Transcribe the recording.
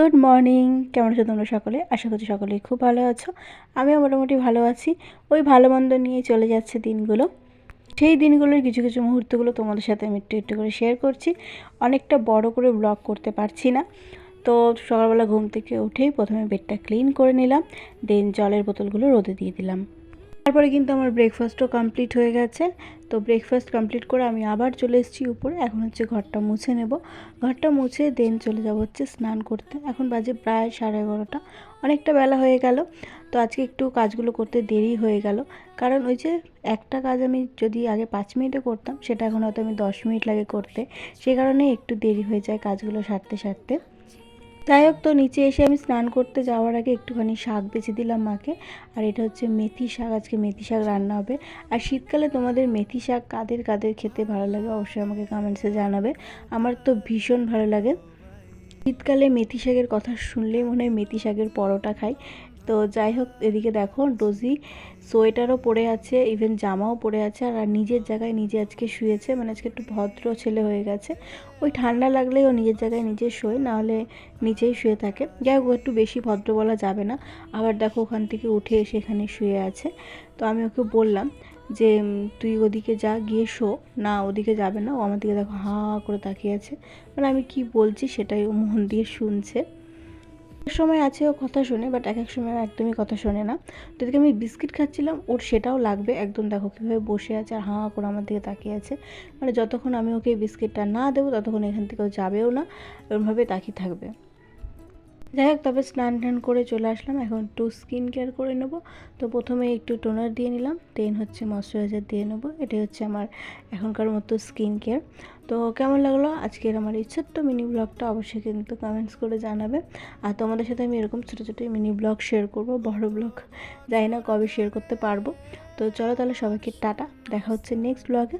Good morning কেমন আছো তোমরা সকলে? আশা করছি সকলেই খুব ভালো আছো। আমিও মোটামুটি ভালো আছি। ওই ভালো মন্দ নিয়ে চলে যাচ্ছে দিনগুলো। সেই দিনগুলোর কিছু কিছু মুহূর্তগুলো তোমাদের সাথে আমি একটু একটু করে শেয়ার করছি। অনেকটা বড় করে ব্লগ করতে পারছি না। তো সকালবেলা ঘুম থেকে উঠেই প্রথমে বেডটা ক্লিন করে নিলাম। দেন জলের বোতলগুলো রোদে দিয়ে দিলাম। তারপরে কিন্তু আমার ব্রেকফাস্টও কমপ্লিট হয়ে গেছে। তো ব্রেকফাস্ট কমপ্লিট করে আমি আবার চলে এসেছি উপরে। এখন হচ্ছে ঘরটা মুছে নেব। ঘরটা মুছে দেন চলে যাব হচ্ছে স্নান করতে। এখন বাজে প্রায় সাড়ে এগারোটা। অনেকটা বেলা হয়ে গেল। তো আজকে একটু কাজগুলো করতে দেরি হয়ে গেল। কারণ ওই যে একটা কাজ আমি যদি আগে পাঁচ মিনিটে করতাম, সেটা এখন হয়তো আমি দশ মিনিট লাগে করতে। সে কারণে একটু দেরি হয়ে যায় কাজগুলো সারতে সারতে। যাই হোক তো নিচে এসে আমি স্নান করতে যাওয়ার আগে একটুখানি শাক বেছে দিলাম মাকে। আর এটা হচ্ছে মেথি শাক, আজকে মেথি শাক রান্না হবে। আর শীতকালে তোমাদের মেথি শাক কাদের কাদের খেতে ভালো লাগে অবশ্যই আমাকে কমেন্টসে জানাবে। আমার তো ভীষণ ভালো লাগে। শীতকালে মেথি শাকের কথা শুনলেই মনে হয় মেথি শাকের পরোটা খাই। তো যাই হোক, এদিকে দেখো ডোজি সোয়েটারও পরে আছে ইভেন জামাও পরে আছে, আর নিজের জায়গায় নিজে আজকে শুয়েছে মানে আজকে একটু ভদ্র ছেলে হয়ে গেছে। ওই ঠান্ডা লাগলেই ও নিজের জায়গায় নিজে শোয়, নাহলে নিচেই শুয়ে থাকে। যাই হোক একটু বেশি ভদ্র বলা যাবে না, আবার দেখো ওখান থেকে উঠে এসে এখানে শুয়ে আছে। তো আমি ওকে বললাম যে তুই ওদিকে যা, গিয়ে শো। না, ওদিকে যাবে না। ও আমার দিকে দেখো হাঁ করে তাকিয়ে আছে। মানে আমি কি বলছি সেটাই ও মন দিয়ে শুনছে। সময় আছে ও কথা শোনে বাট এক এক সময় একদমই কথা শোনে না। তো এদিকে আমি বিস্কিট খাচ্ছিলাম, ওর সেটাও লাগবে। একদম দেখো কীভাবে বসে আছে আর হাঁ করে আমার দিকে তাকিয়ে আছে। মানে যতক্ষণ আমি ওকে বিস্কিটটা না দেবো, ততক্ষণ এখান থেকে যাবেও না। এরমভাবে তাকিয়ে থাকবে। যাই হোক, তবে স্নান টান করে চলে আসলাম। এখন একটু স্কিন কেয়ার করে নেব। তো প্রথমে একটু টোনার দিয়ে নিলাম দেন হচ্ছে ময়শ্চারাইজার দিয়ে নেব। এটাই হচ্ছে আমার এখনকার মতো স্কিন কেয়ার তো কেমন লাগল? আজকের আমার এই ছোট্ট মিনি ব্লগটা অবশ্যই কিন্তু কমেন্টস করে জানাবে। আর তোমাদের সাথে আমি এরকম ছোটো ছোটো মিনি ব্লগ শেয়ার করব, বড় ব্লগ জানি না কবে শেয়ার করতে পারব। তো চলো তাহলে সবাইকে টাটা। দেখা হচ্ছে নেক্সট ব্লগে